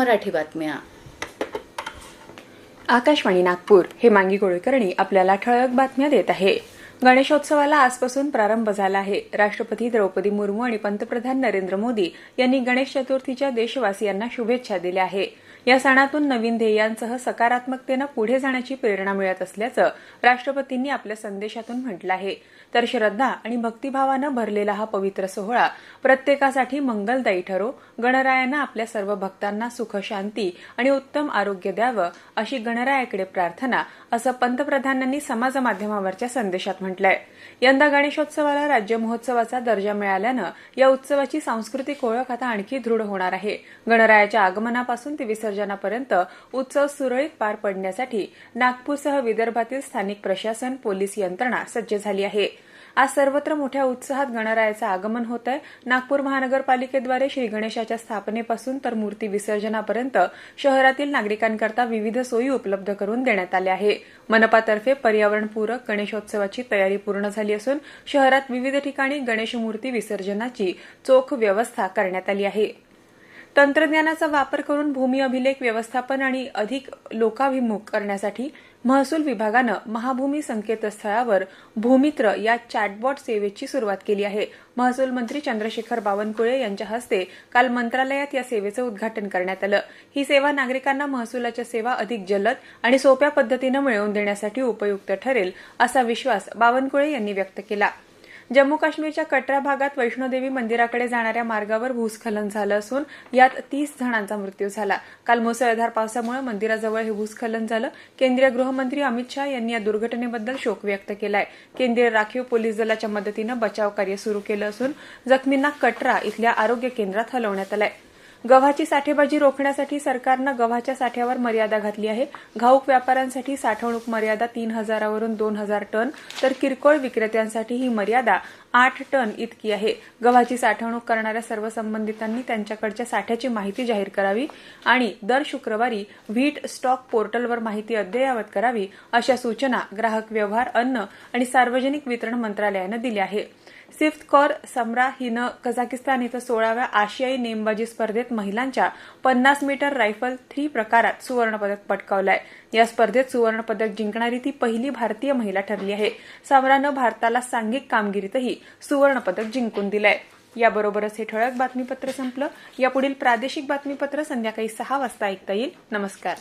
मराठी बातम्या. आकाशवाणी नागपूर हे मांगी गोळीकरणी आपल्याला ठळक बातम्या देत आहे. गणेशोत्सवाला आजपासून प्रारंभ झाला आहे. राष्ट्रपती द्रौपदी मुर्मू आणि पंतप्रधान नरेंद्र मोदी यांनी गणेश चतुर्थीच्या देशवासियांना शुभेच्छा दिल्या आहे. या सणातून नवीन ध्येयांसह सकारात्मकतेनं पुढे जाण्याची प्रेरणा मिळत असल्याचं राष्ट्रपतींनी आपल्या संदेशातून म्हटलं आहे. तर श्रद्धा आणि भक्तिभावानं भरलेला हा पवित्र सोहळा प्रत्येकासाठी मंगलदायी ठरो गणरायानं आपल्या सर्व भक्तांना सुख शांती आणि उत्तम आरोग्य द्यावं अशी गणरायाकडे प्रार्थना असं पंतप्रधानांनी समाजमाध्यमावरच्या संदेशात म्हटलंय. यंदा गणेशोत्सवाला राज्य महोत्सवाचा दर्जा मिळाल्यानं या उत्सवाची सांस्कृतिक ओळख आता आणखी दृढ होणार आहे. गणरायाच्या आगमनापासून ते विसर्जनापर्यंत उत्सव सुरळीत पार पडण्यासाठी नागपूरसह विदर्भातील स्थानिक प्रशासन पोलीस यंत्रणा सज्ज झाली आहे. आज सर्वत्र मोठ्या उत्साहात गणरायाचं आगमन होत आहे नागपूर महानगरपालिकेद्वारे श्री गणेशाच्या स्थापनेपासून तर मूर्ती विसर्जनापर्यंत शहरातील नागरिकांकरता विविध सोयी उपलब्ध करून देण्यात आल्या आहे. मनपातर्फे पर्यावरणपूरक गणेशोत्सवाची तयारी पूर्ण झाली असून शहरात विविध ठिकाणी गणेशमूर्ती विसर्जनाची चोख व्यवस्था करण्यात आली आहे. तंत्रज्ञानाचा वापर करून भूमी अभिलेख व्यवस्थापन आणि अधिक लोकाभिमुख करण्यासाठी महसूल विभागानं महाभूमी संकेतस्थळावर भूमित्र या चॅटबॉट सेवेची सुरुवात केली आहे. महसूल मंत्री चंद्रशेखर बावनकुळे यांच्या हस्ते काल मंत्रालयात या सेवेचं उद्घाटन करण्यात आलं. ही सेवा नागरिकांना महसुलाच्या सेवा अधिक जलद आणि सोप्या पद्धतीनं मिळवून देण्यासाठी उपयुक्त ठरेल असा विश्वास बावनकुळे यांनी व्यक्त केला. जम्मू काश्मीरच्या कटरा भागात वैष्णोदेवी मंदिराकडे जाणाऱ्या मार्गावर भूस्खलन झालं असून यात तीस जणांचा मृत्यू झाला. काल मुसळधार पावसामुळे मंदिराजवळ हे भूस्खलन झालं. केंद्रीय गृहमंत्री अमित शहा यांनी या दुर्घटनेबद्दल शोक व्यक्त केलाय. केंद्रीय राखीव पोलीस दलाच्या मदतीनं बचाव कार्य सुरू केलं असून जखमींना कटरा इथल्या आरोग्य केंद्रात हलवण्यात आलं आहे गव्हाची साठेबाजी रोखण्यासाठी सरकारनं गव्हाच्या साठ्यावर मर्यादा घातली आहे. घाऊक व्यापाऱ्यांसाठी साठवणूक मर्यादा तीन हजारावरून दोन हजार टन तर किरकोळ विक्रेत्यांसाठी ही मर्यादा आठ टन इतकी आहे. गव्हाची साठवणूक करणाऱ्या सर्व संबंधितांनी त्यांच्याकडच्या साठ्याची माहिती जाहीर करावी आणि दर शुक्रवारी व्हीट स्टॉक पोर्टलवर माहिती अद्ययावत करावी अशा सूचना ग्राहक व्यवहार अन्न आणि सार्वजनिक वितरण मंत्रालयानं दिल्या आहे सिफ्तकॉर समरा हिनं कझाकिस्तान इथं सोळाव्या आशियाई नेमबाजी स्पर्धेत महिलांच्या पन्नास मीटर रायफल थ्री प्रकारात सुवर्णपदक पटकावलंय. या स्पर्धेत सुवर्णपदक जिंकणारी ती पहिली भारतीय महिला ठरली आहे. समरानं भारताला सांघिक कामगिरीतही सुवर्णपदक जिंकून दिलंय. याबरोबरच हे ठळक बातमीपत्र संपलं. यापुढील प्रादेशिक बातमीपत्र संध्याकाळी सहा वाजता ऐकता येईल. नमस्कार.